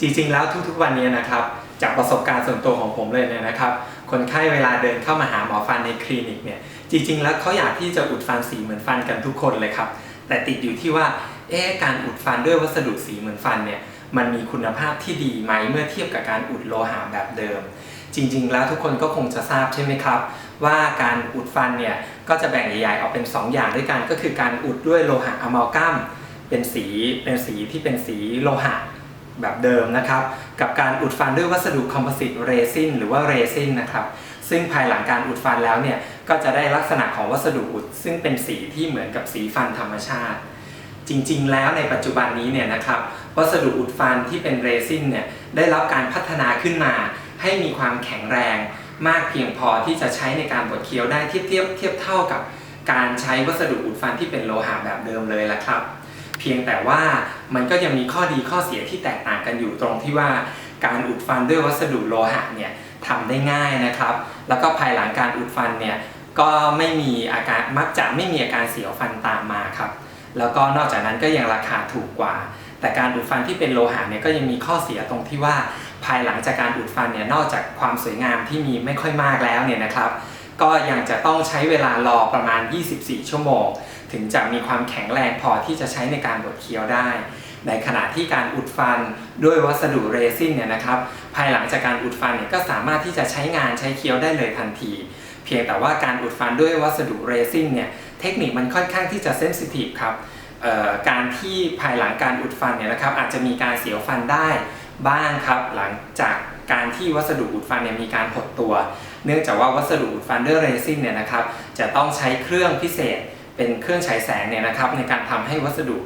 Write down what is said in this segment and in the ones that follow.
จริงๆแล้วทุกๆวันนี้นะครับจากประสบการณ์ส่วนตัวของผมเลยเนี่ยนะครับ คนไข้เวลาเดินเข้ามาหาหมอฟันในคลินิกเนี่ยจริง ๆ แล้วเขาอยากที่จะอุดฟันสีเหมือนฟันกันทุกคนเลยครับ แต่ติดอยู่ที่ว่าเอ๊ะการอุดฟันด้วยวัสดุสีเหมือนฟันเนี่ยมันมีคุณภาพที่ดีไหมเมื่อเทียบกับการอุดโลหะแบบเดิม จริง ๆ แล้วทุกคนก็คงจะทราบใช่ไหมครับ ว่าการอุดฟันเนี่ยก็จะแบ่งใหญ่ๆออกเป็น 2 อย่างด้วยกันก็คือการอุดด้วยโลหะอะมัลกัมเป็นสีเป็นสีที่เป็นสีโลหะ แบบเดิมนะครับ กับการอุดฟันด้วยวัสดุคอมโพสิตเรซินหรือว่าเรซินนะครับ ซึ่งภายหลังการอุดฟันแล้วเนี่ย ก็จะได้ลักษณะของวัสดุอุด ซึ่งเป็นสีที่เหมือนกับสีฟันธรรมชาติ จริงๆ แล้วในปัจจุบันนี้เนี่ยนะครับ วัสดุอุดฟันที่เป็นเรซินเนี่ยได้รับการพัฒนาขึ้นมา ให้มีความแข็งแรง มากเพียงพอที่จะใช้ในการบดเคี้ยวได้เทียบเทียบเทียบเท่ากับ การใช้วัสดุอุดฟันที่เป็นโลหะแบบเดิมเลยละครับ เพียงแต่ว่ามันก็ยังมีข้อดีข้อเสียที่แตกต่างกันอยู่ตรงที่ว่าการอุดฟันด้วยวัสดุโลหะเนี่ยทำได้ง่ายนะครับ แล้วก็ภายหลังการอุดฟันเนี่ยก็ไม่มีอาการมักจะไม่มีอาการเสียวฟันตามมาครับ แล้วก็นอกจากนั้นก็ยังราคาถูกกว่า แต่การอุดฟันที่เป็นโลหะเนี่ยก็ยังมีข้อเสียตรงที่ว่า ภายหลังจากการอุดฟันเนี่ยนอกจากความสวยงามที่มีไม่ค่อยมากแล้วเนี่ยนะครับ ก็ยังจะต้องใช้เวลารอประมาณ 24 ชั่วโมง ถึงจะมีความแข็งแรงพอที่จะใช้ในการบดเคี้ยวได้ ในขณะที่การอุดฟันด้วยวัสดุเรซินเนี่ยนะครับ ภายหลังจากการอุดฟันเนี่ยก็สามารถที่จะใช้งานใช้เคี้ยวได้เลยทันที เพียงแต่ว่าการอุดฟันด้วยวัสดุเรซินเนี่ยเทคนิคมันค่อนข้างที่จะเซนซิทีฟครับการที่ภายหลังการอุดฟันเนี่ยนะครับอาจจะมีการเสียวฟันได้บ้างครับหลังจาก การที่วัสดุอุดฟันเนี่ยมีการหดตัว เนื่องจากว่าวัสดุอุดฟันด้วยเรซินเนี่ยนะครับจะต้องใช้เครื่องพิเศษเป็นเครื่องฉายแสงเนี่ยนะครับในการทำให้วัสดุ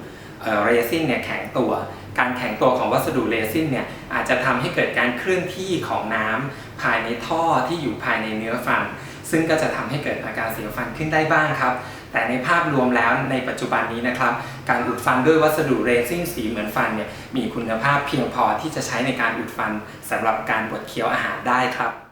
เรซินเนี่ยแข็งตัว การแข็งตัวของวัสดุเรซินเนี่ยอาจจะทำให้เกิดการเคลื่อนที่ของน้ำภายในท่อที่อยู่ภายในเนื้อฟัน ซึ่งก็จะทำให้เกิดอาการเสียวฟันขึ้นได้บ้างครับ แต่ในภาพรวมแล้วในปัจจุบันนี้นะครับ การอุดฟันด้วยวัสดุเรซิ่นสีเหมือนฟันเนี่ยมีคุณภาพเพียงพอที่จะใช้ในการอุดฟันสำหรับการบดเคี้ยวอาหารได้ครับ